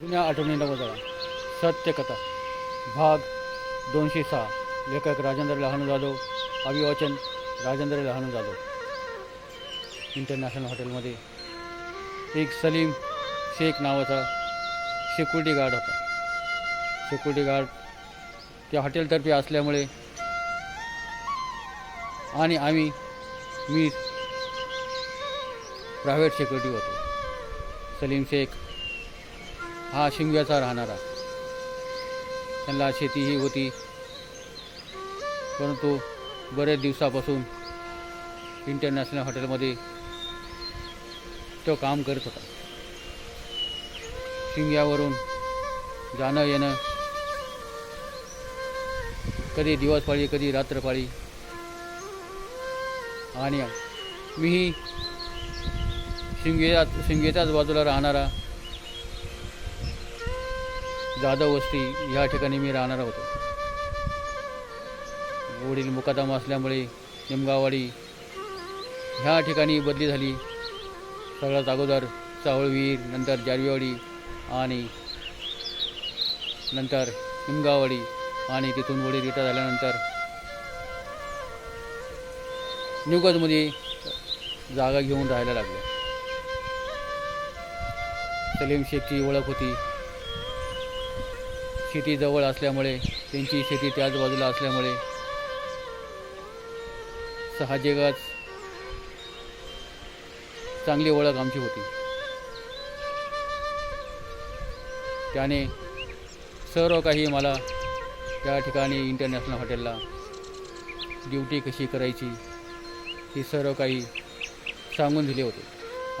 जुन्या आठवणींना वजळा सत्यकथा. भाग दोनशे सहा. लेखक राजेंद्र लहानू जाधव. अभिवाचन राजेंद्र लहानू जाधव. इंटरनॅशनल हॉटेलमध्ये एक सलीम शेख नावाचा सिक्युरिटी गार्ड होता. सिक्युरिटी गार्ड त्या हॉटेलतर्फे असल्यामुळे आणि आम्ही मी प्रायव्हेट सिक्युरिटी होतो. सलीम शेख हा शिंग्याचा राहणारा. त्यांना शेतीही होती. परंतु बरेच दिवसापासून इंटरनॅशनल हॉटेलमध्ये तो काम करत होता. शिंग्यावरून जाणं येणं कधी दिवसपाळी कधी रात्रपाळी. आणि मीही शिंगेच्या शिंगेच्याच बाजूला राहणारा जाधव वस्ती या ठिकाणी मी राहणार होतो. वडील मुकादाम असल्यामुळे निमगावाडी ह्या ठिकाणी बदली झाली. सगळ्यात अगोदर चावळवीर नंतर जारवीवाडी आणि नंतर निमगावाडी आणि तिथून वडील रिटा झाल्यानंतर न्यूगजमध्ये जागा घेऊन राहायला लागलो. सलीम शेखची ओळख होती. शेती जवळ असल्यामुळे त्यांची शेती त्याच बाजूला असल्यामुळे. साहजिकच चांगली ओळख आमची होती. त्याने सर्व काही मला त्या ठिकाणी इंटरनॅशनल हॉटेलला ड्युटी कशी करायची ही सर्व काही सांगून दिले होते.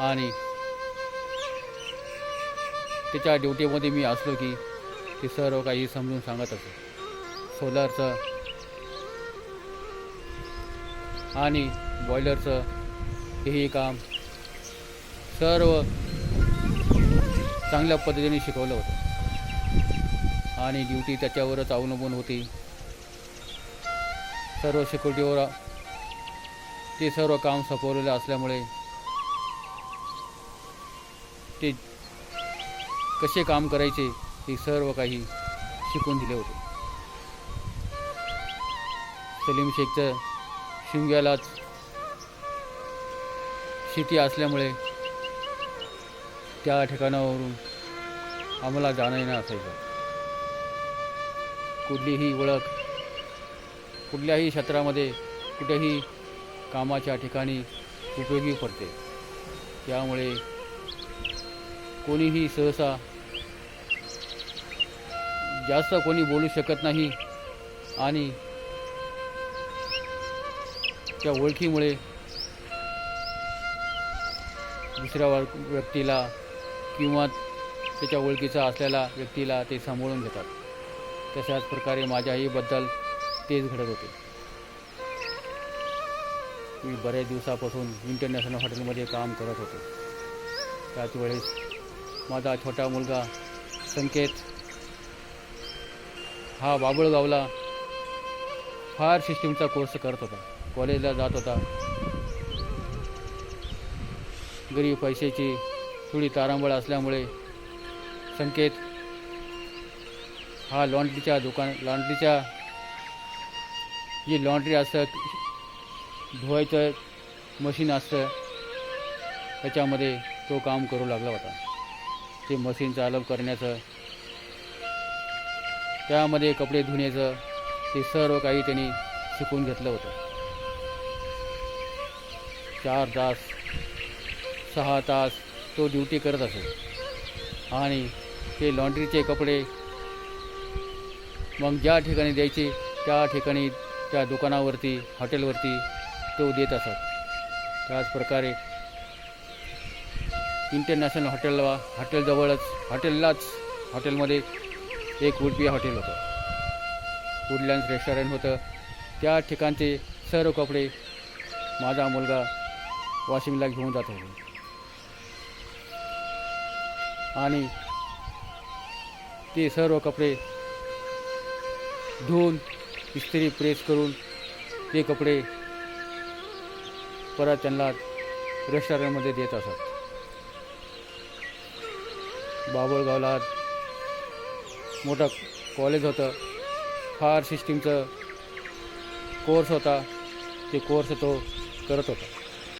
आणि त्याच्या ड्युटीमध्ये मी असलो की ते सर्व हो काही समजून सांगत असे सोलरचं आणि बॉयलरचं हेही काम सर्व चांगल्या पद्धतीने शिकवलं होतं. आणि ड्युटी त्याच्यावरच अवलंबून होती. सर्व सिक्युरिटीवर ते सर्व काम सोपवलेलं असल्यामुळे ते कसे काम करायचे हे सर्व काही शिकून दिले होते. सलीम शेखचं शिमग्यालाच शेती असल्यामुळे त्या ठिकाणावरून आम्हाला जाणं येणं असायचं. कुठलीही ओळख कुठल्याही क्षेत्रामध्ये कुठेही कामाच्या ठिकाणी उपयोगी पडते. त्यामुळे कोणीही सहसा जास्त कोणी बोलू शकत नाही. आणि त्या ओळखीमुळे दुसऱ्या व्यक्तीला किंवा त्याच्या ओळखीचा असलेल्या व्यक्तीला ते सांभाळून घेतात. तशाच प्रकारे माझ्याहीबद्दल तेच घडत होते. मी बऱ्याच दिवसापासून इंटरनॅशनल हॉटेलमध्ये काम करत होतो. त्याच वेळेस माझा छोटा मुलगा संकेत हा बाबुळगावला फायर सिस्टीमचा कोर्स करत होता. कॉलेजला जात होता. गरीब पैशाची थोडी तारांबळ असल्यामुळे संकेत हा लॉन्ड्रीच्या दुकान लॉन्ड्रीच्या जी लॉन्ड्री असतं धुवायचं मशीन असतं त्याच्यामध्ये तो काम करू लागला होता. ते मशीन चालू करण्याचं त्यामध्ये कपडे धुण्याचं ते सर्व काही त्यांनी शिकून घेतलं होतं. चार तास सहा तास तो ड्युटी करत असे. आणि ते लॉन्ड्रीचे कपडे मग ज्या ठिकाणी द्यायचे त्या ठिकाणी त्या दुकानावरती हॉटेलवरती तो देत असत. त्याच प्रकारे इंटरनॅशनल हॉटेलला हॉटेलजवळच हॉटेललाच हॉटेलमध्ये एक उडपी हॉटेल होतं. वुडलँड्स रेस्टॉरंट होतं. त्या ठिकाणचे सर्व कपडे माझा मुलगा वॉशिंगला घेऊन जात होते. आणि ते सर्व कपडे धुवून इस्त्री प्रेस करून ते कपडे परत त्यांना रेस्टॉरंटमध्ये देत असत. बाबळगावला मोठं कॉलेज होतं. फार सिस्टीमचं कोर्स होता. ते कोर्स तो करत होता.